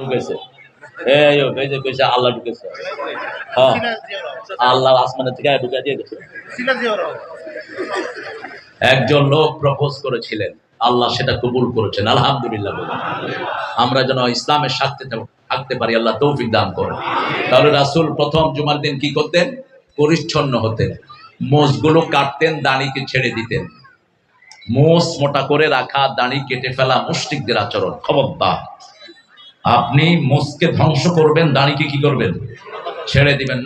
ঢুকেছে। আল্লাহ ঢুকেছে। হ্যাঁ আল্লাহ আসমানের থেকে ঢুকে দিয়ে গেছে একজন লোক প্রপোজ করেছিলেন, আল্লাহ সেটা কবুল করেছেন, আলহামদুলিল্লাহ আমরা যেন ইসলামের সাথে থাকতে পারি, আল্লাহ তৌফিক দান করেন। তাহলে রাসূল প্রথম জুমার দিন কি করতেন? পরিচ্ছন্ন হতেন। মোষগুলো কাটতেন, দাড়িকে ছেড়ে দিতেন। মোষ মোটা করে রাখা, দাঁড়ি কেটে ফেলা মুষ্টিকদের আচরণ। খবরদার। আপনি মোষকে ধ্বংস করবেন, দাড়িকে কি করবেন? ছেড়ে দিবেন।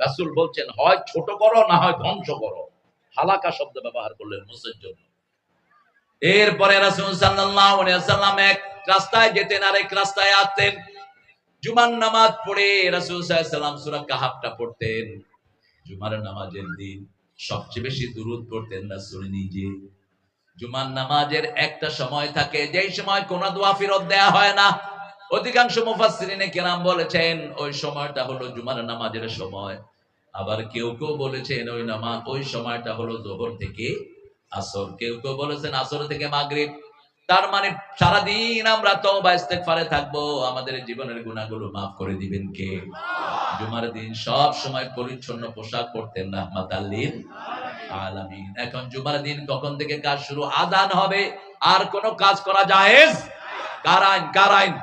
রাসূল বলছেন, হয় ছোট করো, না হয় ধ্বংস করো। হালাকা শব্দ ব্যবহার করলেন মোষের জন্য। এরপরে রাসূল এক রাস্তায় যেতেন আর এক রাস্তায় আসতেন। জুমার নামাজ পড়ে রাসূল ওয়াসাল্লাম সূরা কাহাফটা পড়তেন। জুমার নামাজের দিন সবচেয়ে বেশি দুরূদ পড়তেন রাসূল নিজে। জুমার নামাজের একটা সময় থাকে, যেই সময় কোন দোয়া ফেরত দেয়া হয় না। অধিকাংশ মুফাসসিরিনে কেরাম বলেছেন, ওই সময়টা হলো জুমার নামাজের সময়। আবার কেউ কেউ বলেছেন, ওই নামাজ ওই সময়টা হলো জোহর থেকে আসর। কেউ কেউ বলেছেন, আসর থেকে মাগরিব। তার মানে সারাদিন আমরা তওবা, ইস্তেগফারে থাকব। আমাদের জীবনের গুনাহগুলো মাফ করে দিবেন কে? জুমার দিন সব সময় পরিচ্ছন্ন পোশাক পরতেন রাহমাত আল্লিল আলামিন এখন জুমার দিন কখন থেকে কাজ শুরু আদান হবে আর কোন কাজ করা জায়েজ কারাইন কারাইন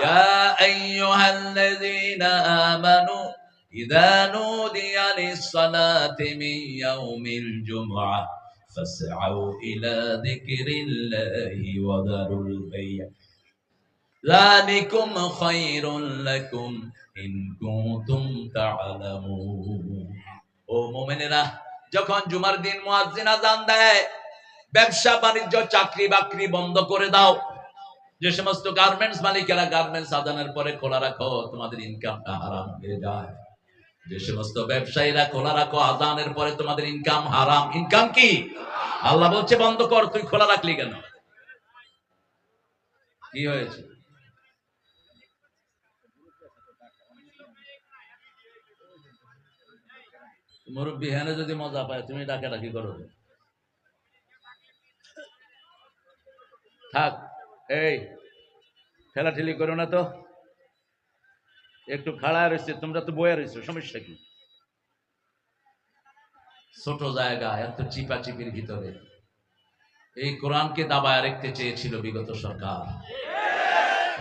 ইয়া আইয়ুহাল্লাযীনা আমানু ইযা নুদিয়া লিস-সালাতি মিন ইয়াউমিল জুমআহ ফাসআউ ইলা যিকরিল্লাহি ওয়া দারুল বাই' ذلكم خير لكم إن كنتم تعلمون ও মোমেনেরা যখন জুমার দিন মুয়াজ্জিন আজান দেয়, ব্যবসা, বাণিজ্য, চাকরি বাকরি বন্ধ করে দাও। যে সমস্ত গার্মেন্টস মালিকেরা গার্মেন্টস আদানের পরে খোলা রাখো, তোমাদের ইনকামটা হারাম হয়ে যায়। যে সমস্ত ব্যবসায়ীরা খোলা রাখো, আদানের পরে তোমাদের ইনকাম হারাম। ইনকাম কি? আল্লাহ বলছে, বন্ধ কর, তুই খোলা রাখলি কেন? কি হয়েছে? মুরব্বী হেনে যদি মজা পায়, তুমি ডাকা ডাকি করো থাক, এই, ঠেলাঠেলি করো না তো। একটু খাড়া রয়েছে তোমরা তো বয়ে রয়েছো সমস্যা কি? ছোট জায়গা, এত চিপা চিপির ভিতরে। এই কোরআনকে দাবায় রাখতে চেয়েছিল বিগত সরকার।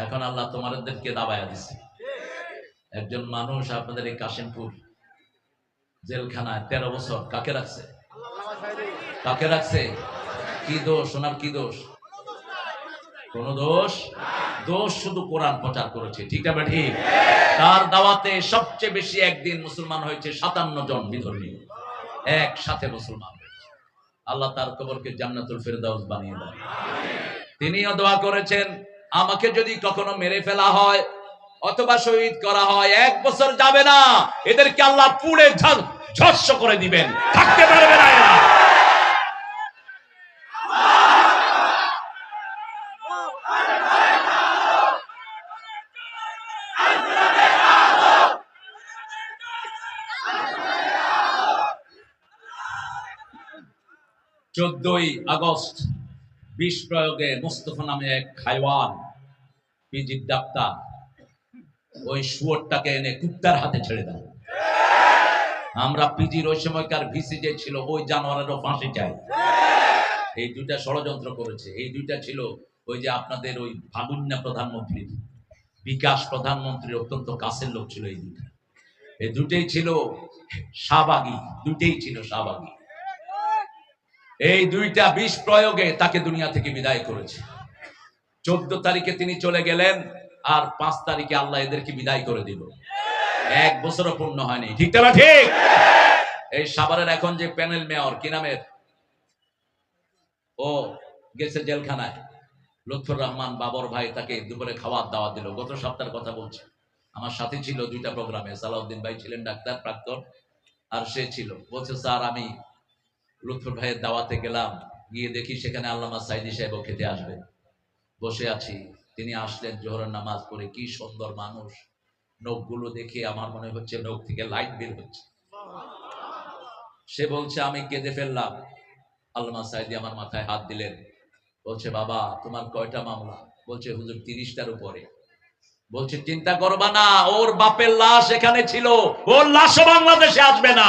এখন আল্লাহ তোমাদেরকে দাবায় দিছে। একজন মানুষ আপনাদের এই কাশিমপুর জেলখানায় তেরো বছর কাকে রাখছে? কাকে রাখছে? কি দোষ? ওনার কি দোষ? কোন দোষ? দোষ শুধু কোরআন প্রচার করেছে, ঠিক আছে ঠিক? তার দাওয়াতে সবচেয়ে বেশি একদিন মুসলমান হয়েছে সাতান্ন জন বিধর্মী। একসাথে মুসলমান। আল্লাহ তার কবরকে জান্নাতুল ফেরদাউস বানিয়ে দেন। তিনিও দোয়া করেছেন, আমাকে যদি কখনো মেরে ফেলা হয় অথবা শহীদ করা হয়, এক বছর যাবে না। এদেরকে আল্লাহ পুড়ে ঝস্য করে দিবেন। থাকতে পারবে না এরা। চোদ্দই আগস্ট, বিষ প্রয়োগে মুস্তফা নামে এক খাইওয়ান পিজির ডাক্তার। ওই শুয়োরটাকে এনে কুত্তার হাতে ছেড়ে দেন আমরা পিজির ওই সময়কার ভিসি যে ছিল, ওই জানোয়ারেরও ফাঁসি চাই এই দুইটা ষড়যন্ত্র করেছে। এই দুইটা ছিল ওই যে আপনাদের ওই ভাগুন্যা প্রধানমন্ত্রীর বিকাশ প্রধানমন্ত্রীর অত্যন্ত কাছের লোক ছিল এই দুইটা। এই দুটেই ছিল শাহবাগী দুটেই ছিল শাহবাগী। এই দুইটা বিষ প্রয়োগে তাকে দুনিয়া থেকে বিদায় করেছে। চোদ্দ তারিখে তিনি চলে গেলেন। আর পাঁচ তারিখে আল্লাহ এদেরকে বিদায় করে দিল। এক বছরও পূর্ণ হয়নি। ঠিক না ঠিক? এই সাভারের এখন যে প্যানেল মেয়র কি নামের? ও গেছে জেলখানায়। লুৎফর রহমান বাবর ভাই তাকে দুপুরে খাওয়ার দাওয়া দিল। গত সপ্তাহের কথা বলছি। আমার সাথে ছিল দুইটা প্রোগ্রামে। সালাউদ্দিন ভাই ছিলেন ডাক্তার প্রাক্তন আর সে ছিল। বলছে স্যার আমি লুৎফর ভাইয়ের দাওয়াতে গেলাম। গিয়ে দেখি সেখানে আল্লামা সাইদি সাহেবও খেতে আসবে বসে আছি। তিনি আসলেন জোহরের নামাজ পড়ে, কি সুন্দর মানুষ। নখগুলো দেখে আমার মনে হচ্ছে নখ থেকে লাইট বের হচ্ছে। সে বলছে, আমি কেঁদে ফেললাম। আল্লামা সাইদি আমার মাথায় হাত দিলেন। বলছে, বাবা, তোমার কয়টা মামলা? বলছে, হুজুর, তিরিশটার উপরে। বলছে, চিন্তা করবা না, ওর বাপের লাশ এখানে ছিল, ওর লাশও বাংলাদেশে আসবে না।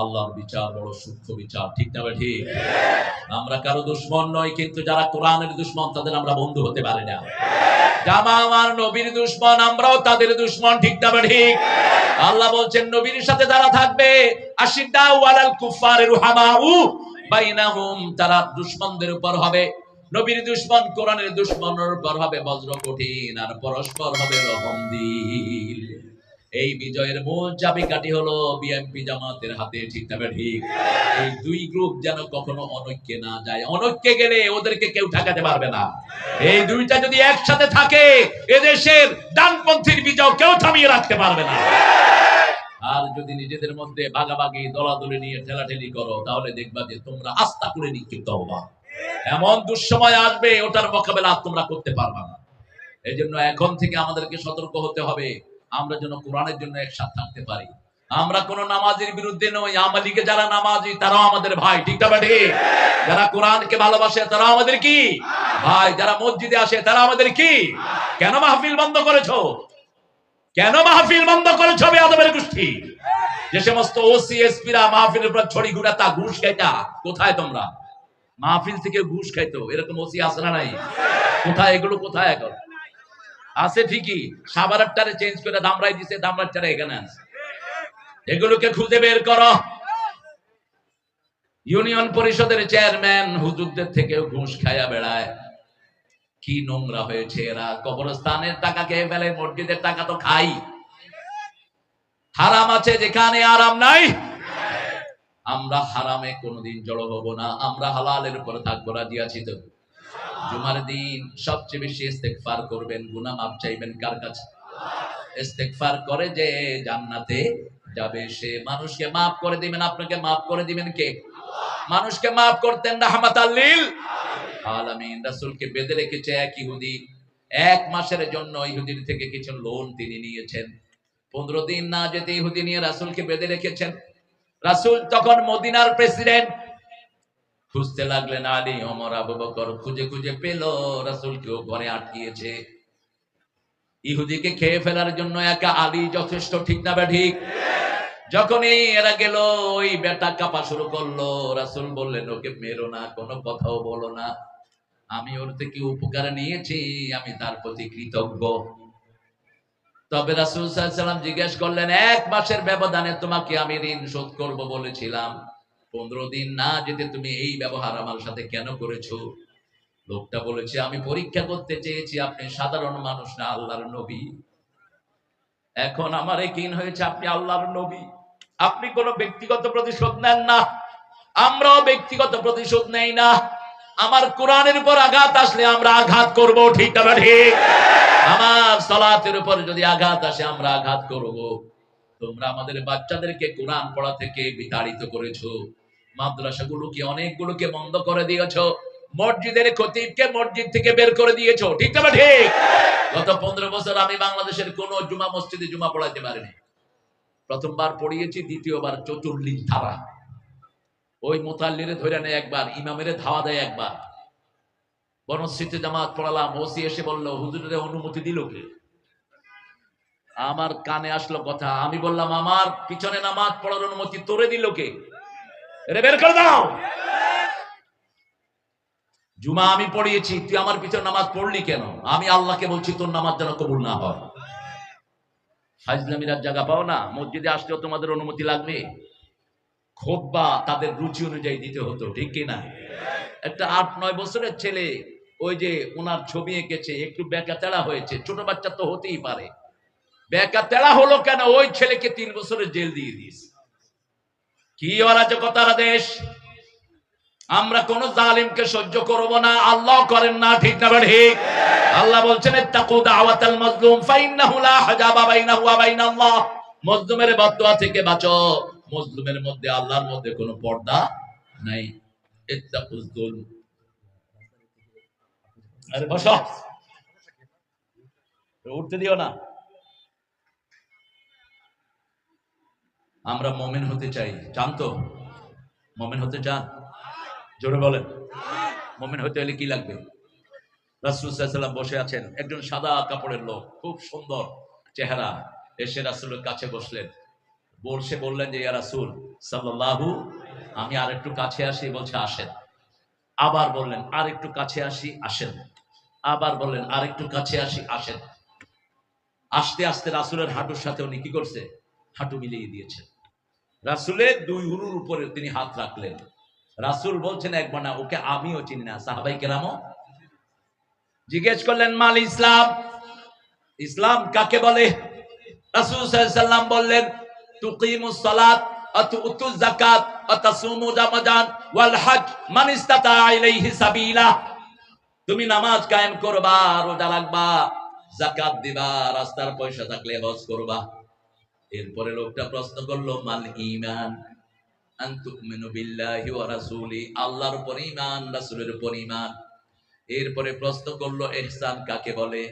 আল্লাহর বিচার বড় সূক্ষ্ম বিচার, ঠিক না ঠিক? আমরা কারও দুশ্মন নই, কিন্তু যারা কোরআনের দুশ্মন তাদের আমরা বন্ধু হতে পারি না। জামা আমার নবীর দুশ্মন, আমরাও তাদের দুশ্মন, ঠিক না ঠিক? আল্লাহ বলছেন, নবীর সাথে যারা থাকবে আশিদ্দা ওয়ালাল বাইনাহুম তারা দুশ্মনদের উপর হবে, নবীর দুশ্মন, কোরআনের দুশ্মনের উপর হবে, বজ্র কঠিন আর পরস্পর হবে রহম দিল। এই বিজয়ের মূল চাবিকাঠি হলো বিএনপি জামাতের হাতে, ঠিক তবে ঠিক। এই দুই গ্রুপ যেন কখনো অনৈক্যে না যায়। অনৈক্যে গেলে ওদেরকে কেউ ঠেকাতে পারবে না। এই দুইটা যদি একসাথে থাকে, এদেশের ডানপন্থীর বিজয় কেউ থামিয়ে রাখতে পারবে না। আর যদি নিজেদের মধ্যে ভাগাভাগি, দলাদলি নিয়ে ঠেলাঠেলি করো, তাহলে দেখবা যে তোমরা আস্থা করে নিক্ষিপ্ত হবা। এমন দুঃসময় আসবে, ওটার মোকাবেলা তোমরা করতে পারবা না। এই জন্য এখন থেকে আমাদেরকে সতর্ক হতে হবে। আমরা যেন কোরআনের জন্য একসাথে থাকতে পারি। আমরা কোন নামাজের বিরুদ্ধে নই আমাদিকে যারা নামাজি, তারাও আমাদের ভাই, ঠিক না বেঠে যারা কোরআনকে ভালোবাসে তারা আমাদের কি? ভাই, যারা মসজিদে আসে, তারা আমাদের কি? কেন মাহফিল বন্ধ করেছ? কেন মাহফিল বন্ধ করেছ বেয়াদবের গোষ্ঠী? যে সমস্ত ওসি এসপিরা মাহফিলের উপর ছড়ি ঘুরা তা ঘুষ খাইতা, কোথায় তোমরা? মাহফিল থেকে ঘুষ খাইতো, এরকম ওসি না নাই? কোথায়, এগুলো কোথায় এখন? আছে ঠিকই সাবারারটারে চেঞ্জ করে দামরাই দিছে দামরারটারে এখানে আছে। এগুলোকে খুঁজে বের করো। ইউনিয়ন পরিষদের চেয়ারম্যান হুজুরদের থেকে ঘুষ খায়া বেড়ায়। কি নোংরা হয়েছে এরা, কবরস্থানের টাকা খেয়ে ফেলে, মসজিদের টাকা তো খাই। হারাম আছে যেখানে আরাম নাই। আমরা হারামে কোনোদিন জড়ো হব না, আমরা হালালের উপরে থাকব, রাজি আছি তো। জুমার দিন সবচেয়ে বেশি ইস্তেগফার করবেন, গুনাহ মাপ চাইবেন কার কাছে? ইস্তেগফার করে যে জান্নাতে যাবে সে। মানুষকে মাফ করে দিবেন, আপনাকে মাফ করে দিবেন কে? মানুষকে মাফ করতেন রাহমাতাল লিল। আলামিন, রাসূলকে বেঁধে রেখেছে এক ইহুদি। এক মাসের জন্য ইহুদির থেকে কিছু লোন তিনি নিয়েছেন। পনেরো দিন না যেতে ইহুদি নিয়ে রাসূলকে বেঁধে রেখেছেন। রাসূল তখন মদিনার প্রেসিডেন্ট খুঁজতে লাগলেন আলী ওমর আবু বকর। খুঁজে খুঁজে পেল রাসূলকেও ঘরে আটকিয়েছে। ইহুদিকে খেয়ে ফেলার জন্য একা আলী যথেষ্ট, ঠিক না বা ঠিক? যখনই এরা গেল, ওই বেটা কাপা শুরু করল। রাসূল বললেন, ওকে মেরো না, কোনো কথাও বলো না। আমি ওর থেকে উপকার নিয়েছি, আমি তার প্রতি কৃতজ্ঞ। তবে রাসূল সাল্লাম জিজ্ঞেস করলেন, এক মাসের ব্যবধানে তোমাকে আমি ঋণ শোধ করব বলেছিলাম। পনেরো দিন না যেতে তুমি এই ব্যবহার আমার সাথে কেন করেছ? লোকটা বলেছে, আমি পরীক্ষা করতে চেয়েছি, আপনি সাধারণ মানুষ না, আল্লাহর নবী। এখন আমার কিন হয়েছে, আপনি আল্লাহর নবী। আপনি কোনো ব্যক্তিগত প্রতিশোধ নেন না। আমরাও ব্যক্তিগত প্রতিশোধ নেই না। আমার কোরআনের উপর আঘাত আসলে আমরা আঘাত করব, ঠিক না ঠিক? আমার সালাতের উপর যদি আঘাত আসে, আমরা আঘাত করব। তোমরা আমাদের বাচ্চাদেরকে কোরআন পড়া থেকে বিতাড়িত করেছ। মাদ্রাসাগুলোকে, অনেকগুলোকে বন্ধ করে দিয়েছ। মসজিদের খতিবকে মসজিদ থেকে বের করে দিয়েছ। ঠিক না ঠিক? গত পনেরো বছর আমি বাংলাদেশের কোন জুমা মসজিদে জুমা পড়াইতে পারিনি। প্রথমবার পড়িয়েছি, দ্বিতীয়বার চতুর্লিং ধারা। ওই মোতাল্লিরে ধরে নেয় একবার, ইমামের ধাওয়া দেয় একবার। বনশ্রীতে জামাত পড়ালাম, ওসি এসে বলল, হুজুরের অনুমতি দিল কে? আমার কানে আসলো কথা, আমি বললাম, আমার পিছনে নামাজ পড়ার অনুমতি তোরে দিল কে? রে বের করে দাও। জুমা আমি পড়িয়েছি, তুই আমার পিছনে নামাজ পড়লি কেন? আমি আল্লাহকে বলছি তোর নামাজ যেন কবুল না হয়। ফাইজলামিরার জায়গা পাও না? মসজিদে আসলেও তোমাদের অনুমতি লাগবে? খোদ্া তাদের রুচি অনুযায়ী দিতে হতো, ঠিক কিনা একটা আট নয় বছরের ছেলে, ওই যে ওনার ছবি এঁকেছে, একটু বেকা তেড়া হয়েছে। ছোট বাচ্চা তো হতেই পারে। বেকা তেড়া হলো কেন? ওই ছেলেকে তিন বছরের জেল দিয়ে দিস কি অরাজকতার দেশ আমরা কোন জালিমকে সহ্য করব না, আল্লাহ করেন না, ঠিক না ঠিক? আল্লাহ বলছেন দাওয়াতাল মাজলুম, ফাইন্নাহু লা হাজাবা বাইনাহু ওয়া মজলুমের বদদুয়া থেকে বাঁচো। মজলুমের মধ্যে, আল্লাহর মধ্যে কোনো পর্দা নাই। আরে বসো। উঠতে দিও না। আমরা মমেন হতে চাই। চান তো? মমিন হতে চান? জোরে বলেন। মমেন হতে হলে কি লাগবে? রাসুলাম বসে আছেন। একজন সাদা কাপড়ের লোক, খুব সুন্দর চেহারা। এসে রাসুলের কাছে বসলেন। বসে বললেন যে, ইয়া রাসুল সাল্লাহু আমি আর একটু কাছে আসি। বলছে, আসেন। আবার বললেন আর একটু কাছে আসি, আসেন। আবার বললেন আর একটু কাছে আসি, আসেন। আসতে আসতে রাসুলের হাঁটুর সাথে উনি কি করছে? হাঁটু মিলিয়ে দিয়েছেন। রাসুলের দুই হুরুর উপরে তিনি হাত রাখলেন। রাসুল বলছেন একবার না ওকে আমিও চিনি না, সাহাবাই কেরামও। জিজ্ঞেস করলেন, মাল ইসলাম? ইসলাম কাকে বলে? রাসূল সাল্লাম বললেন সালাত তুমি নামাজ কায়েম করবা, রোজা রাখবা, যাকাত দিবা, রাস্তার পয়সা থাকলে হজ করবা। এরপরে লোকটা প্রশ্ন করল, মাল বিল্লাহি আল্লাহর উপর ঈমান, রাসূলের উপর ঈমান? এরপরে প্রশ্ন করল ইহসান কাকে বলে?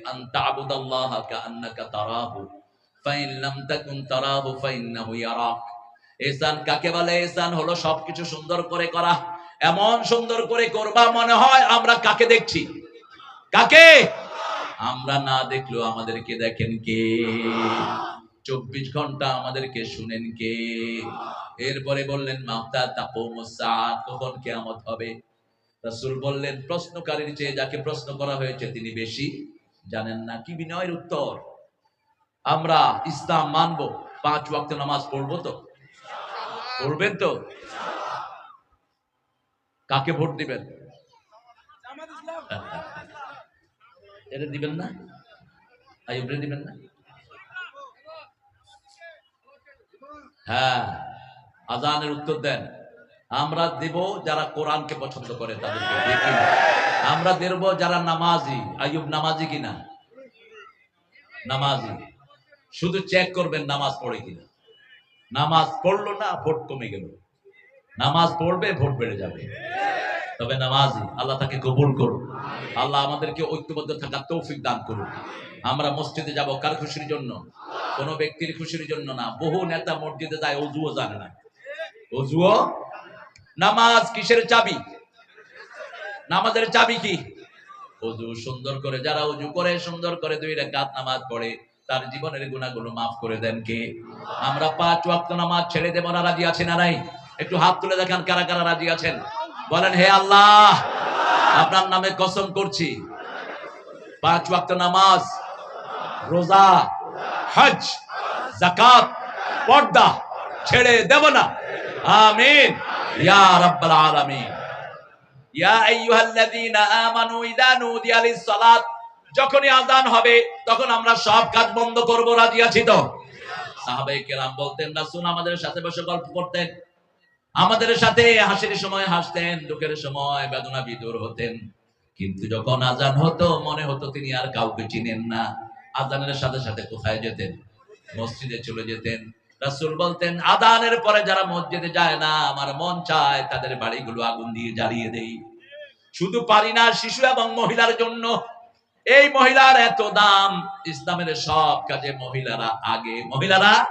ইহসান কাকে বলে? ইহসান হলো, সবকিছু সুন্দর করে করা, এমন সুন্দর করে করবা মনে হয় আমরা কাকে দেখছি? কাকে? আমরা না দেখলেও আমাদেরকে দেখেন কে? চব্বিশ ঘণ্টা আমাদেরকে শুনেন কে? এরপরে বললেন মাতা তাপমসা কখন কেয়ামত হবে? রাসূল বললেন প্রশ্নকারীর চেয়ে যাকে প্রশ্ন করা হয়েছে তিনি বেশি। জানেন না কি বিনয়ের উত্তর? আমরা ইসলাম মানবো পাঁচ ওয়াক্ত নামাজ পড়ব তো। পড়বেন তো? কাকে ভোট দিবেন? এটা দিবেন না? আইবরে দিবেন না? হ্যাঁ আজানের উত্তর দেন। আমরা দেব যারা কোরআনকে পছন্দ করে তাদেরকে। আমরা দেব যারা নামাজি। আইয়ুব নামাজি কিনা? নামাজি। শুধু চেক করবেন নামাজ পড়ে কিনা। নামাজ পড়ল না, ভোট কমে গেল। নামাজ পড়বে, ভোট বেড়ে যাবে। তবে নামাজি, আল্লাহ তাকে কবুল করুন। আল্লাহ আমাদেরকে ঐক্যবদ্ধ থাকার তৌফিক দান করুন। আমরা মসজিদে যাব কার খুশির জন্য? কোন ব্যক্তির খুশির জন্য না। বহু নেতা মসজিদে যায়, অজুও জানে না। অজুও? নামাজ কিসের চাবি? নামাজের চাবি কি? অজু সুন্দর করে, যারা অজু করে, সুন্দর করে দুই রাকাত নামাজ পড়ে, তার জীবনের গুণাগুলো মাফ করে দেন কে? আমরা পাঁচ ওয়াক্ত নামাজ ছেড়ে দেব না, রাজি আছে না নাই? একটু হাত তুলে দেখান কারা কারা রাজি আছেন। বলেন, হে আল্লাহ, আপনার নামে কসম করছি। পাঁচ ওয়াক্ত নামাজ, রোজা হজ জাকাত পর্দা ছেড়ে দেব না। আমিন। ইয়া রাব্বাল আলামিন। ইয়া আইয়ুহাল্লাযীনা আমানু ইযা নুদিয়া লিস-সালাত। যখনই আযান হবে, তখন আমরা সব কাজ বন্ধ করব, রাজি আছি তো? সাহাবায়ে কেরাম বলতেন, রাসূল আমাদের সাথে বসে গল্প করতেন। আমাদের সাথে হাসির সময় হাসতেন, দুঃখের সময় বেদনা বিদুর হতেন। কিন্তু যখন আজান হতো, মনে হতো তিনি আর কাউকে চিনেন না। আজানের সাথে সাথে কোথায় যেতেন? মসজিদে চলে যেতেন। রাসুল বলতেন, আদানের পরে যারা মসজিদে যায় না, আমার মন চায় তাদের বাড়িগুলো আগুন দিয়ে জ্বালিয়ে দেই। শুধু পারি না, শিশু এবং মহিলার জন্য। এই মহিলার এত দাম, ইসলামের সব কাজে মহিলারা আগে মহিলারা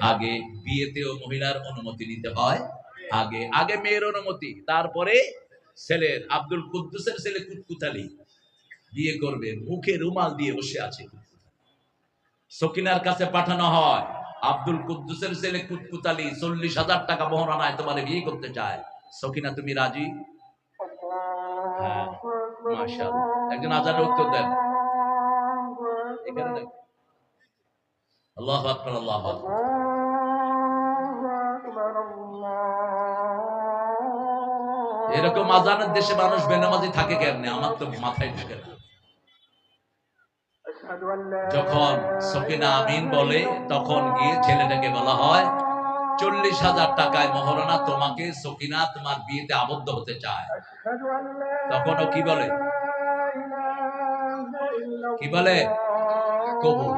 আগে। বিয়েতেও মহিলার অনুমতি নিতে হয়, আগে আগে মেয়ের অনুমতি। তারপরে ছেলের, আব্দুল কুদ্দুসের ছেলে কুতকুতালি। বিয়ে করবে, মুখে রুমাল দিয়ে বসে আছে। সকিনার কাছে পাঠানো হয়। আব্দুল কুদ্দুসের ছেলে কুতকুতালি চল্লিশ হাজার টাকা মহারানায় তোমার বিয়ে করতে চায়। সকিনা, তুমি রাজি? হ্যাঁ একজন আজানের উত্তর দেন। আল্লাহ আকবার, আল্লাহ এরকম আজানের দেশে মানুষ বেনামাজি থাকে কেন আমার তো মাথায় ঢুকে না। যখন সকিনা আমিন বলে তখন গিয়ে ছেলেটাকে বলা হয় চল্লিশ হাজার টাকায় মহারণা তোমাকে সকিনা তোমার বিয়েতে আবদ্ধ হতে চায়। তখন ও কি বলে? কি বলে? কবুল।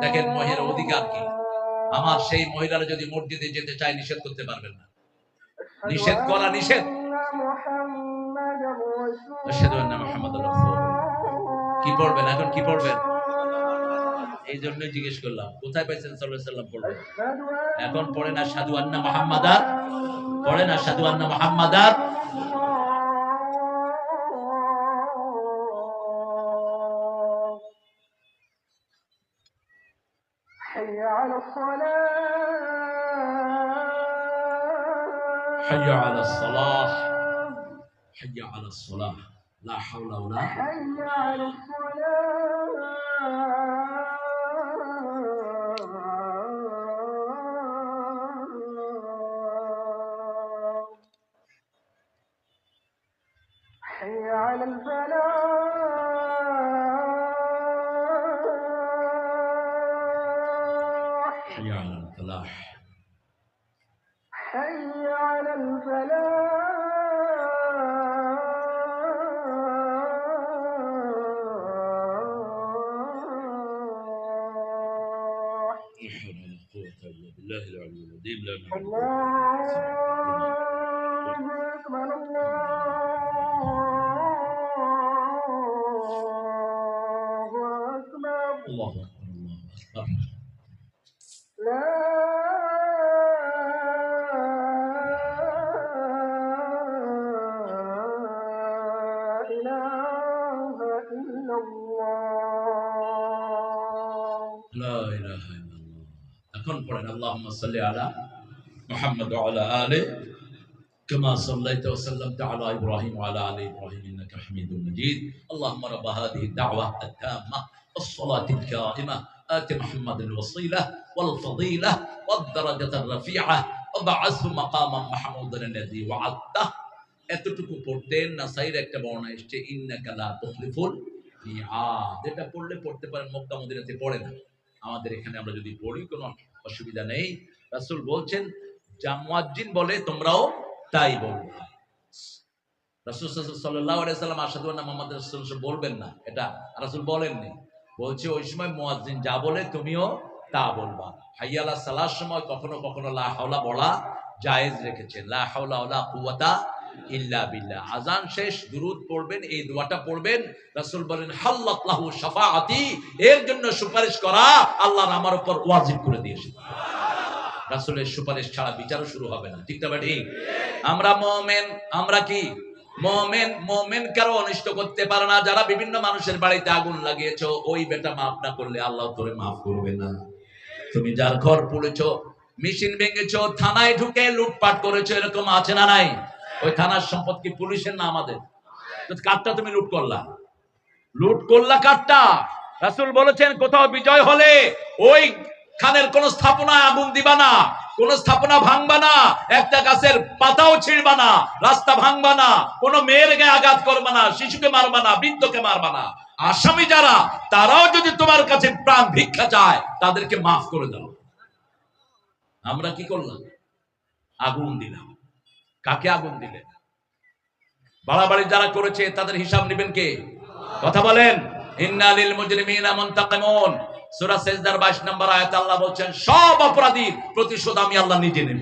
দেখেন মহের অধিকার কি? আমার সেই মহিলারা যদি মসজিদে যেতে চায় নিষেধ করতে পারবেন না। নিষেধ করা নিষেধ। আশহাদু আন্না মুহাম্মাদুর রাসূলুল্লাহ। কি পড়বেন? এখন কি পড়বেন? এই জন্য জিজ্ঞেস করলাম। কোথায় পাইছেন সাল্লাম পড়বেন? এখন পড়েন আর সাধু আন্না মাহাম্মাদার। পড়েন আর সাধু আন্না মাহাম্মাদার। হাইয়া على الصلاة হাইয়া على الصلاة لا حول ولا حي على الصلاة حي على الفلاح. حي على الفلاح. حي على الفلاح. العلي العظيم لا نعلم الله أكبر الله أكبر الله أكبر الله أكبر لا إله إلا الله لا إله إلا الله এখন পড়েন اللهم صل على محمد وعلى آله كما صليت وسلمت على إبراهيم وعلى آل إبراهيم إنك حميد مجيد اللهم رب هذه الدعوة التامة الصلاة الكائمة آت محمد الوصيلة والفضيلة والدرجة الرفيعة وبعثه مقاما محمودا الذي وعدته এতটুকু পড়তেন নাসাইর একটা বর্ণনা এসছে ইন্নাকা লা তুখলিফুল মিআদ এটা পড়লে পড়তে পারেন মক্কা মদিনাতে পড়ে না আমাদের এখানে আমরা যদি পড়ি কোনো অসুবিধা নেই রাসূল বলছেন জামুয়াজ্জিন বলে, তোমরাও তাই বলবে বলবেন না। এটা রাসূল বলেননি। বলছে, ওই সময় মুয়াজ্জিন যা বলে, তুমিও তা বলবা। হাইয়ালা সালার সময় কখনো কখনো লা বলা জায়েজ রেখেছে। লা ইল্লা বিল্লাহ। আজান শেষ, দুরুদ পড়বেন, এই দোয়াটা পড়বেন। রাসূল বলেন, হাল্লাত লাহু শাফাআতি, এর জন্য সুপারিশ করা আল্লাহ আমার উপর ওয়াজিব করে দিয়েছে। রাসূলের সুপারিশ ছাড়া বিচারও শুরু হবে না। ঠিক না আমরা মুমিন, আমরা কি? মুমিন মুমিন কারও অনিষ্ট করতে পারে না? যারা বিভিন্ন মানুষের বাড়িতে আগুন লাগিয়েছো, ওই বেটা মাফ না করলে আল্লাহ তোরে মাফ করবে না। তুমি যার ঘর পুড়েছো, মেশিন ভেঙেছো, থানায় ঢুকে লুটপাট করেছ, এরকম আছে না নাই? ওই থানার সম্পদ কি পুলিশের না আমাদের? তো কারটা তুমি লুট করলা। লুট করলা কারটা? রাসূল বলেছেন, কোথাও বিজয় হলে ওই খানের কোন স্থাপনায় আগুন দিবা না, কোন স্থাপনা ভাঙবা না, একটা গাছের পাতাও ছিঁড়বা না, রাস্তা ভাঙবা না, কোনো মেয়ের গায়ে আঘাত করবা না, শিশুকে মারবা না, বৃদ্ধকে মারবা না। আসামি যারা, তারাও যদি তোমার কাছে প্রাণ ভিক্ষা চায়, তাদেরকে মাফ করে দাও। আমরা কি করলাম? আগুন দিলাম। কাকে আগুন দিলেন বাড়াবাড়ি যারা করেছে, তাদের হিসাব নেবেন কে? কথা বলেন। ইন্নালিল মুজরিমিনা মুনতাকিমুন। সূরা সেজদার 22 নম্বর আয়াত আল্লাহ বলছেন, সব অপরাধীর প্রতিশোধ আমি আল্লাহ নিজে নেব।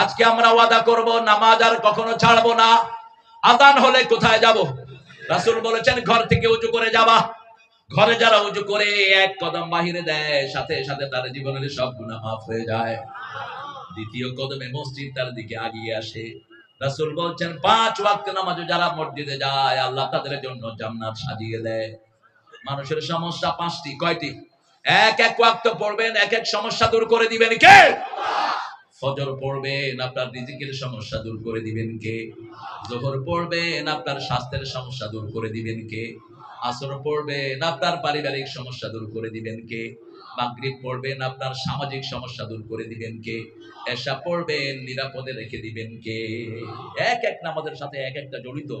আজকে আমরা ওয়াদা করব, নামাজ আর কখনো ছাড়বো না। আদান হলে কোথায় যাব? রাসূল বলেছেন, ঘর থেকে উজু করে যাবা। ঘরে যারা উজু করে এক কদম বাহিরে দেয়, সাথে সাথে তার জীবনের সব গুনাহ মাফ হয়ে যায়। দ্বিতীয় কদমে মসজিদ তার দিকে আগিয়ে আসে। রাসূল বলছেন, পাঁচ ওয়াক্ত নামাজ যারা মসজিদে যায়, আল্লাহ তাদের জন্য জান্নাত সাজিয়ে দেয়। মানুষের সমস্যা পাঁচটি, কয়টি? এক এক ওয়াক্ত পড়বেন, এক এক সমস্যা দূর করে দিবেন কে? ফজর পড়বেন, আপনার রিজিকের সমস্যা দূর করে দিবেন কে? জোহর পড়বেন, আপনার স্বাস্থ্যের সমস্যা দূর করে দিবেন কে? আসর পড়বেন, আপনার পারিবারিক সমস্যা দূর করে দিবেন কে? মাগরিব পড়বেন, আপনার সামাজিক সমস্যা দূর করে দিবেন কে? এসা পড়বেন, নিরাপদে রেখে দিবেন কে? এক এক নামাজের সাথে এক একটা জড়িত।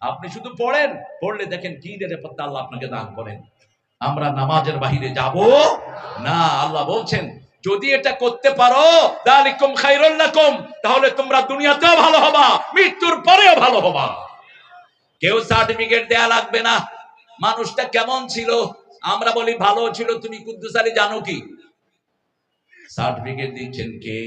আপনি শুধু পড়েন, পড়লে দেখেন কি নিরাপত্তা আল্লাহ আপনাকে দান করেন। আমরা নামাজের বাহিরে যাব? না, আল্লাহ বলছেন, যদি এটা করতে পারো, দালিকুম খাইরুল লাকুম, তাহলে তোমরা দুনিয়াতেও ভালো হবা, মৃত্যুর পরেও ভালো হবা। কেউ সার্টিফিকেট দেয়া লাগবে না। মানুষটা কেমন ছিল? আমরা বলি, ভালো ছিল, তুমি কুদ্দুস জানো কি? সার্টিফিকেট দিচ্ছেন কে?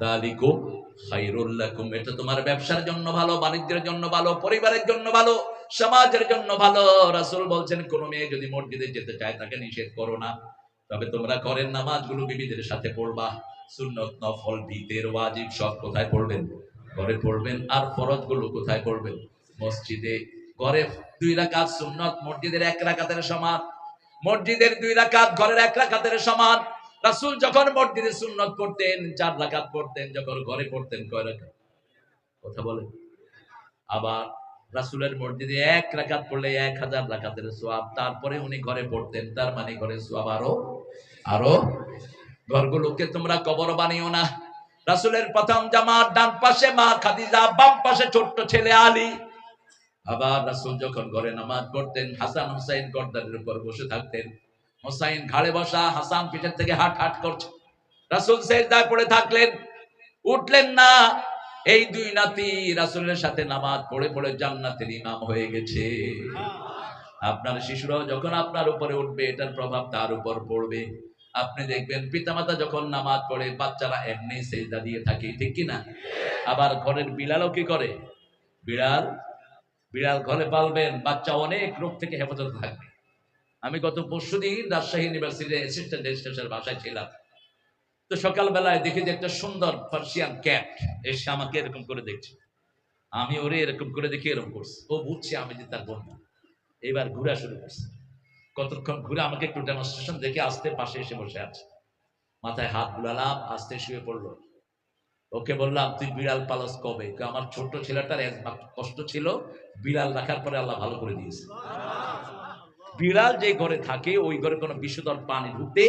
দালিকুম খাইরুল লাকুম। এটা তোমার ব্যবসার জন্য ভালো, বাণিজ্যের জন্য ভালো, পরিবারের জন্য ভালো, সমাজের জন্য ভালো। বলছেন মেয়ে যদি মসজিদে যেতে চায়, তাকে নিষেধ করো না। তবে তোমরা করেন নামাজগুলো বিবিদের সাথে পড়বা। সুন্নত, নফল, ভিতের ওয়াজিব সব কোথায় পড়বেন? ঘরে পড়বেন। আর ফরজগুলো কোথায় পড়বেন? মসজিদে। ঘরে দুই রাকাত সুন্নত, মসজিদের এক রাকাতের সমান। মসজিদের দুই রাকাত ঘরের এক রাকাতের সমান। রাসূল যখন মসজিদে সুন্নত করতেন চার রাকাত পড়তেন, যখন ঘরে পড়তেন, কয় রাকাত? কথা বলেন। আবার রাসূলের মসজিদে এক রাকাত পড়লে এক হাজার রাকাতের সোয়াব, তারপরে উনি ঘরে পড়তেন, তার মানে ঘরে সোয়াব আরও আরও। ঘরগুলোকে তোমরা কবর বানিও না। রাসূলের প্রথম জামার ডান পাশে মা খাদিজা, বাম পাশে ছোট্ট ছেলে আলী। আবার রাসূল যখন ঘরে নামাজ পড়তেন, হাসান হুসাইন গর্দানের উপর বসে থাকতেন। হোসাইন ঘাড়ে বসা হাসান পিঠের থেকে হাট হাট করছে। রাসূল সেজদায় পড়ে থাকলেন। উঠলেন না। এই দুই নাতি রাসূলের সাথে নামাজ পড়ে পড়ে জান্নাতের ইমাম হয়ে গেছে। আপনার শিশুরাও যখন আপনার উপরে উঠবে, এটার প্রভাব তার উপর পড়বে। আপনি দেখবেন পিতামাতা যখন নামাজ পড়ে, বাচ্চারা এমনি সেজদা দিয়ে থাকে, ঠিক কি না আবার ঘরের বিড়ালও কি করে? বিড়াল বিড়াল ঘরে পালবেন, বাচ্চা অনেক রোগ থেকে হেফাজত থাকবে। আমি গত পরশু দিন রাজশাহী ইউনিভার্সিটির অ্যাসিস্ট্যান্ট রেজিস্ট্রেশনের বাসায় ছিলাম। তো সকালবেলায় দেখি যে একটা সুন্দর পার্সিয়ান ক্যাট এসে আমাকে এরকম করে দেখছে। আমি ওরে এরকম করে দেখি, এরকম করছি। ও বুঝছে আমি যে তার বন্ধু। এবার ঘুরা শুরু করছে। কতক্ষণ ঘুরে আমাকে একটু ডেমনস্ট্রেশন দেখে আসতে পাশে এসে বসে আছে। মাথায় হাত বুলালাম, আস্তে শুয়ে পড়ল। ওকে বললাম, তুই বিড়াল পালস কবে? আমার ছোট্ট ছেলেটার কষ্ট ছিল, বিড়াল রাখার পরে আল্লাহ ভালো করে দিয়েছে। বিড়াল যে ঘরে থাকে, ওই ঘরে কোনো বিশুদ্ধর পানি ঢুকতে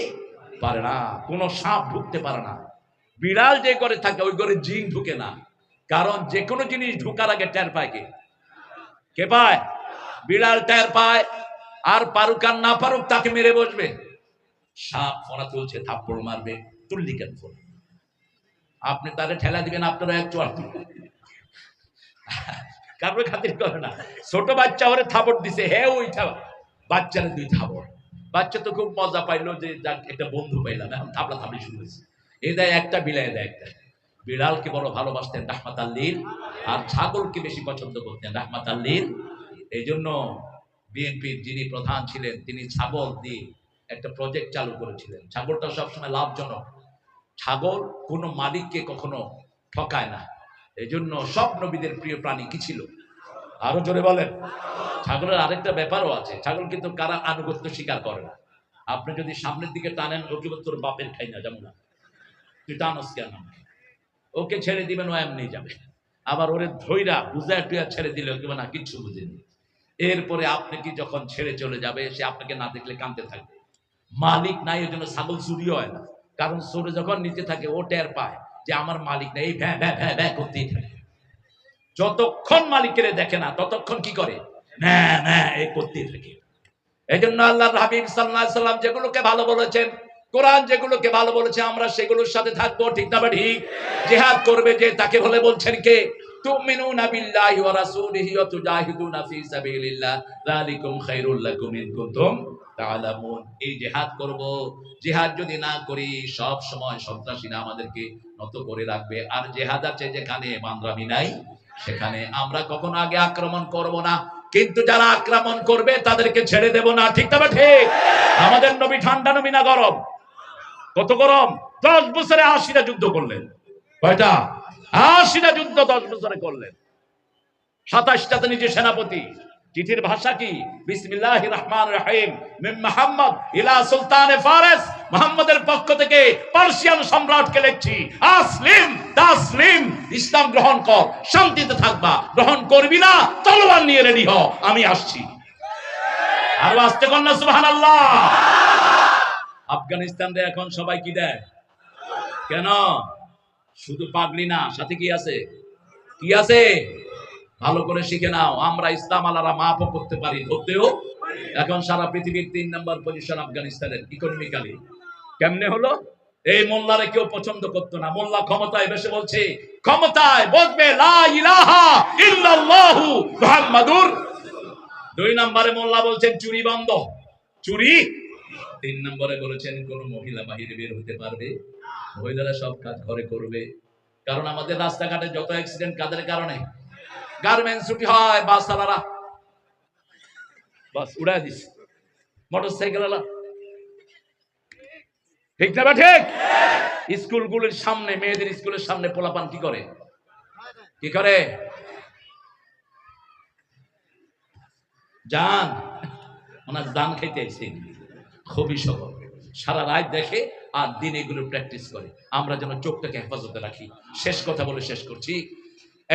পারে না, কোনো সাপ ঢুকতে পারে না। বিড়াল যে ঘরে থাকে, ওই ঘরে জিন ঢুকে না। কারণ যে কোনো জিনিস ঢুকার আগে টের পায় কে? কে পায়? বিড়াল টের পায়। আর পারুক আর না পারুক, তাকে মেরে বসবে। সাপ ফোনা তুলছে, থাপ্পড় মারবে, তুললি কেন ফোন আপনি তারে ঠেলা দিবেন আপনারা এক চোয়ার কারোর খাতির করে না। ছোট বাচ্চা ওরে থাপড় দিছে হ্যাঁ ওইটা বাচ্চারে দুই থাপড় বাচ্চা তো খুব মজা পাইলো যে যাক, একটা বন্ধু পাইলাম, এখন থাপড়া থাপড়ি শুরু হয়েছে। এ দেয় একটা, বিলাই দেয় একটা। বিড়ালকে বড় ভালোবাসতেন রাহমাত আল্লীর, আর ছাগলকে বেশি পছন্দ করতেন রাহমাত আল্লীর। এই জন্য বিএনপির যিনি প্রধান ছিলেন, তিনি ছাগল দিয়ে একটা প্রজেক্ট চালু করেছিলেন। ছাগলটা সবসময় লাভজনক। ছাগল কোনো মালিককে কখনো ঠকায় না। এই জন্য সব নবীদের প্রিয় প্রাণী কি ছিল? আরও জোরে বলেন। ছাগলের আরেকটা ব্যাপারও আছে। ছাগল কিন্তু কারা আনুগত্য স্বীকার করে না? আপনি যদি সামনের দিকে টানেন ওকে তোর বাপের খাই না যেমন না। তুই টানস কেন ওকে ছেড়ে দিবেন, ও এমনি যাবে। আবার ওরে ধৈরা বুঝায় টুয়া ছেড়ে দিলে ওকে না, কিচ্ছু বুঝেনি। এরপরে আপনি কি যখন ছেড়ে চলে যাবে, সে আপনাকে না দেখলে কাঁদতে থাকবে? মালিক নাই, ওই জন্য ছাগল চুরি হয় না। কারণ চোরে যখন নিচে থাকে, ও টের পায় যে আমার মালিক নেই, এই ভ্যা ভ্যা ভ্যা ভ্যা করতেই থাকে। যতক্ষণ মালিকের দেখে না, ততক্ষণ কি করে? এই জন্য হাবিব সাল্লাম যেগুলোকে ভালো বলেছেন, কোরআন যেগুলোকে ভালো বলেছে, আমরা সেগুলোর সাথে থাকব, ঠিক না বা ঠিক? জেহাদ করবে যে, তাকে বলে বলছেন কে? যদি না করি, সব সময় সন্ত্রাসীরা আমাদেরকে নত করে রাখবে। আর জিহাদ আছে যেখানে মান্দ্রামি নাই সেখানে আমরা কখনো আগে আক্রমণ করব না, কিন্তু যারা আক্রমণ করবে তাদেরকে ছেড়ে দেব না, ঠিক তবে ঠিক? আমাদের নবী ঠান্ডা নবী না গরম? কত গরম? দশ বছরে আশিটা যুদ্ধ করলেন। কয়টা? আশিটা যুদ্ধ দশ বছরে করলেন। সাতাশটাতে নিজে সেনাপতি চিঠির ভাষা কি? বিসমিল্লাহ রহমান রহিম। মোহাম্মদ ইলা সুলতানে ফারেস। মোহাম্মদের পক্ষ থেকে পার্সিয়ান সম্রাটকে লিখছি, আসলিম, তাসলিম, ইসলাম গ্রহণ কর, শান্তিতে থাকবা, গ্রহণ করবি না, তলোয়ার নিয়ে রেডি হ, আমি আসছি। আর আসতে কন্যা সুবহানাল্লাহ। আফগানিস্তানে এখন সবাই কি দেয়? কেন? শুধু পাগলি না, সাথে কি আছে? কি আছে? ভালো করে শিখে নাও। আমরা ইসলাম আলারা মাপও করতে পারি, ধরতেও। এখন সারা পৃথিবীর তিন নম্বর পজিশন আফগানিস্তানের ইকোনমিক্যালি কেমনে হলো? এই মোল্লারে কেউ পছন্দ করতো না। মোল্লা ক্ষমতায় বসে বলছে, ক্ষমতায় বসবে দুই নম্বরে মোল্লা বলছেন, চুরি বন্ধ। চুরি? তিন নম্বরে বলেছেন, কোন মহিলা বাহিরে বের হতে পারবে। মহিলারা সব কাজ ঘরে করবে। কারণ আমাদের রাস্তাঘাটে যত অ্যাক্সিডেন্ট কাদের কারণে? গার্মেন্টস ছুটি হয় বাস চালারা বাস উড়াই দিস। মোটর সাইকেল আলা ঠিক না ঠিক? স্কুলগুলোর সামনে, মেয়েদের স্কুলের সামনে পোলাপান কি করে? কি করে? যান ওনার দান খাইতে আইসেন খুবই সফল সারা রাত দেখে আর দিন এগুলো প্র্যাকটিস করে। আমরা যেন চোখটাকে হেফাজতে রাখি। শেষ কথা বলে শেষ করছি।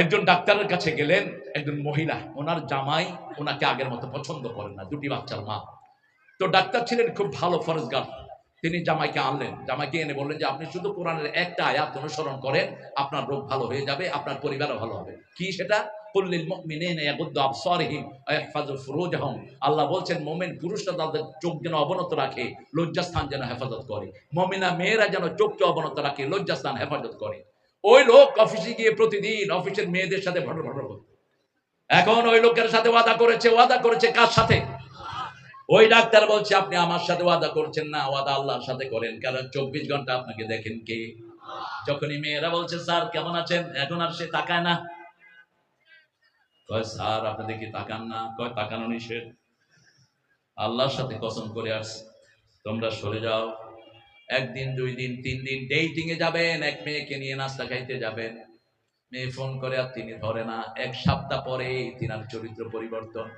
একজন ডাক্তারের কাছে গেলেন, একজন মহিলা, ওনার জামাই ওনাকে আগের মতো পছন্দ করেন না, দুটি বাচ্চার মা। তো ডাক্তার ছিলেন খুব ভালো ফরজগার তিনি জামাইকে আনলেন। জামাইকে এনে বললেন যে, আপনি শুধু কোরআনের একটা আয়াত অনুসরণ করেন, আপনার রোগ ভালো হয়ে যাবে, আপনার পরিবারও ভালো হবে। কি সেটা? ফুরুজাহুম। আল্লাহ বলছেন, মুমিন পুরুষরা তাদের চোখ যেন অবনত রাখে, লজ্জাস্থান যেন হেফাজত করে। মুমিনা মেয়েরা যেন চোখকে অবনত রাখে, লজ্জাস্থান হেফাজত করে। ওই লোক অফিসে গিয়ে প্রতিদিন অফিসের মেয়েদের সাথে ভটর ভটর করত। এখন ওই লোকের সাথে ওয়াদা করেছে ওয়াদা করেছে কার সাথে? ওই ডাক্তার বলছে, আপনি আমার সাথে ওয়াদা করছেন না, ওয়াদা আল্লাহর সাথে করেন। কারণ চব্বিশ ঘণ্টা আপনাকে দেখেন কে? যখনই মেয়েরা বলছে, স্যার, কেমন আছেন? এখন আর সে তাকায় না। কয়, স্যার, আপনি দেখি তাকান না। কয় তাকানো নিষেধ আল্লাহর সাথে কসম করে আসছে তোমরা সরে যাও। একদিন, দুই দিন, তিন দিন ডেটিং এ যাবেন, এক মেয়েকে নিয়ে নাস্তা খাইতে যাবেন। মেয়ে ফোন করে আর তিনি ধরে না। এক সপ্তাহ পরে তিনার চরিত্র পরিবর্তন।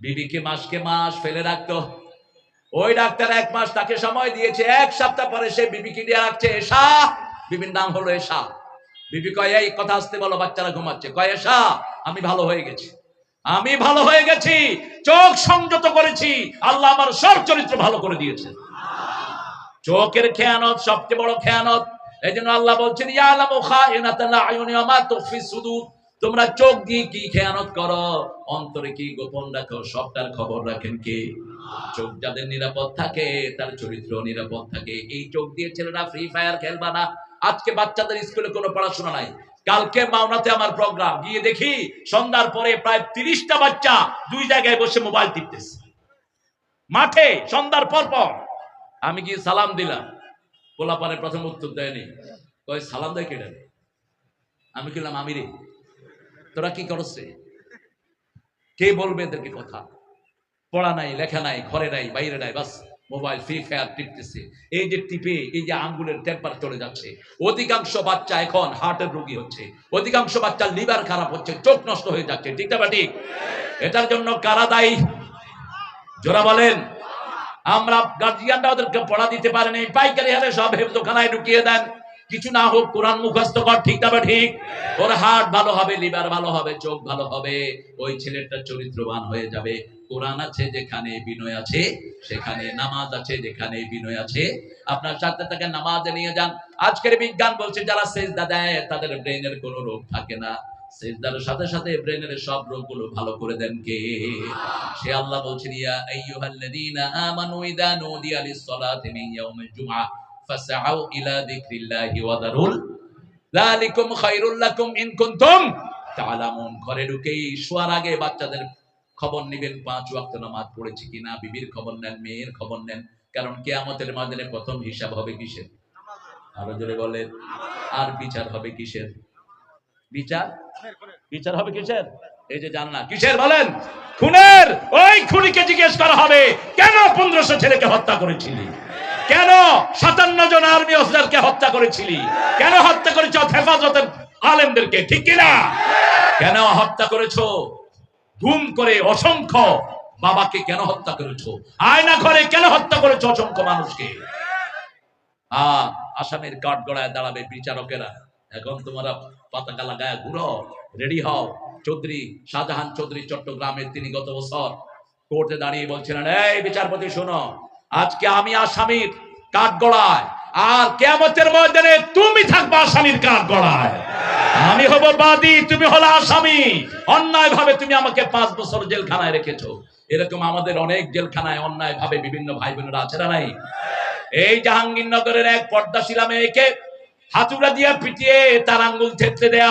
বিবিকে মাসকে মাস ফেলে রাখতো। ওই ডাক্তার এক মাস তাকে সময় দিয়েছে। এক সপ্তাহ পরে সে বিবিকে দিয়ে রাখছে এসা বিবির নাম হলো এসা বিবি কয়, এই কথা আসতে বলো, বাচ্চারা ঘুমাচ্ছে। কয় এসা আমি ভালো হয়ে গেছি। আমি ভালো হয়ে গেছি। চোখ সংযত করেছি। আল্লাহ আমার সব চরিত্র ভালো করে দিয়েছে চোখের খেয়ানত, সবচেয়ে বড় খেয়ানত। এই জন্য আল্লাহ বলছেন তোমরা চোখ দিয়ে কি খেয়ানত করো? অন্তরে কি গোপন রাখো? সবটার খবর রাখেন কে? চোখ যাদের নিরাপদ থাকে, তার চরিত্র নিরাপদ থাকে। এই চোখ দিয়ে ছেলেরা ফ্রি ফায়ার খেলবা না। আজকে বাচ্চাদের স্কুলে কোনো পড়াশোনা নাই। কালকে মাওনাতে আমার প্রোগ্রাম গিয়ে দেখি সন্ধ্যার পরে প্রায় তিরিশটা বাচ্চা দুই জায়গায় বসে মোবাইল টিপতেছে। মাঠে সন্ধ্যার পর পর। আমি কি সালাম দিলাম? পোলাপানে প্রথম উত্তর দেয়নি। কয়, সালাম দেয় কেটে আমি কিলাম আমি রে। তোরা কি করছে কে বলবে এদেরকে কথা? পড়া নাই, লেখা নাই, ঘরে নাই, বাইরে নাই, বাস, মোবাইল, ফ্রি ফায়ার টিপতেছে। এই যে টিপে, এই যে আঙ্গুলের টেম্পার চলে যাচ্ছে। অধিকাংশ বাচ্চা এখন হার্টের রোগী হচ্ছে। অধিকাংশ বাচ্চা লিভার খারাপ হচ্ছে, চোখ নষ্ট হয়ে যাচ্ছে। ঠিক না ঠিক? এটার জন্য কারা দায়ী? জোরা বলেন। আমরা গার্জিয়ানরা ওদেরকে পড়া দিতে পারেনি, পাইকারি হারে সব হেফজোখানায় ঢুকিয়ে দেন। কিছু না হোক, কোরআন মুখস্থ কর, ঠিক তবে ঠিক? ওর হার্ট ভালো হবে, লিভার ভালো হবে, চোখ ভালো হবে, ওই ছেলেটা চরিত্রবান হয়ে যাবে। কোরআন আছে যেখানে বিনয় আছে, সেখানে নামাজ আছে যেখানে বিনয় আছে। আপনার সাথে তাকে নামাজে নিয়ে যান। আজকের বিজ্ঞান বলছে, যারা সেজদা দেয়, তাদের ব্রেনের কোনো রোগ থাকে না। সেজদার সাথে সাথে ব্রেনের সব রোগগুলো ভালো করে দেন কে? সে আল্লাহ বলছেন, ইয়া আইয়ুহাল্লাযীনা আমানু ইযা নুদিয়া লিস-সালাতি মিন ইয়াউমিল জুমআহ, ফাসআউ ইলা যিকরিল্লাহি ওয়া দারুল যালিকুম খায়রুল লাকুম ইন কুনতুম তা'লামুন ঘরে ঢুকেই শোয়ার আগে বাচ্চাদের খবর নেবেন, পাঁচ ওয়াক্ত নামাজ পড়েছে কিনা, বিবির খবর নেন, মেয়ের খবর নেন, কারণ কিয়ামতের ময়দানে প্রথম হিসাব হবে কিসের? আরও জোরে বলেন, আর বিচার হবে কিসের? বিচার? বিচার হবে কিসের? এই যে জান না কিসের বলেন? খুনের? ওই খুনিকে জিজ্ঞেস করা হবে কেন পনেরোশো ছেলেকে হত্যা করেছিলি? কেন সাতান্ন জন আর্মি অফিসারকে হত্যা করেছিলি? কেন হত্যা করেছ হেফাজতের আলেমদেরকে? ঠিক কিনা? কেন হত্যা করেছ? গুম করে অসংখ্য বাবাকে কেন হত্যা করেছ? আয়না ঘরে কেন হত্যা করেছ অসংখ্য মানুষকে? আহ আসামের কাঠ গড়ায় দাঁড়াবে বিচারকেরা। এখন তোমরা পতাকা লাগায় ঘুরো রেডি হও। চৌধুরী, শাহজাহান চৌধুরী চট্টগ্রামের তিনি গত বছর কোর্টে দাঁড়িয়ে বলছিলেন, এই বিচারপতি, শোনো, আজকে আমি আসামির কাঠ গড়ায়, আর কেমতের ময়দানে তুমি থাকবে আসামির কাঠ গড়ায়। আমি হব বাদী, তুমি হলো আসামি অন্যায় ভাবে তুমি আমাকে পাঁচ বছর জেলখানায় রেখেছো। এরকম আমাদের অনেক জেলখানায় অন্যায় ভাবে বিভিন্ন ভাই বোনেরা আছে না নাই? এই জাহাঙ্গীরনগরের এক পর্দাশীলা মেয়েকে হাতুড়া দিয়া পিটিয়ে তার আঙ্গুল থেতলে দেয়া